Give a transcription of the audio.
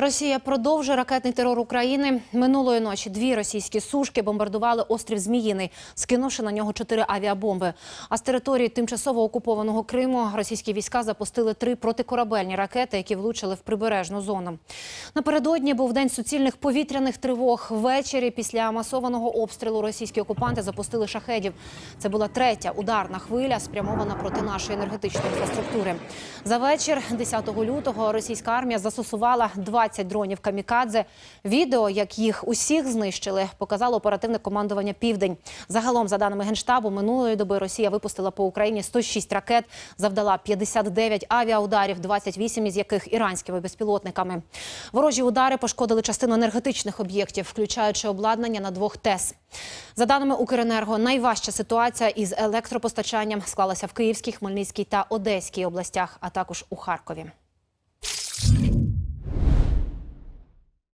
Росія продовжує ракетний терор України. Минулої ночі дві російські сушки бомбардували острів Зміїний, скинувши на нього чотири авіабомби. А з території тимчасово окупованого Криму російські війська запустили три протикорабельні ракети, які влучили в прибережну зону. Напередодні був день суцільних повітряних тривог. Ввечері після масованого обстрілу російські окупанти запустили шахедів. Це була третя ударна хвиля, спрямована проти нашої енергетичної інфраструктури. За вечір, 10 лютого, російська армія застосувала 20 дронів камікадзе. Відео, як їх усіх знищили, показало оперативне командування Південь. Загалом, за даними генштабу, минулої доби Росія випустила по Україні 106 ракет, завдала 59 авіаударів, 28 із яких іранськими безпілотниками. Ворожі удари пошкодили частину енергетичних об'єктів, включаючи обладнання на двох ТЕС. За даними Укренерго, найважча ситуація із електропостачанням склалася в Київській, Хмельницькій та Одеській областях, а також у Харкові.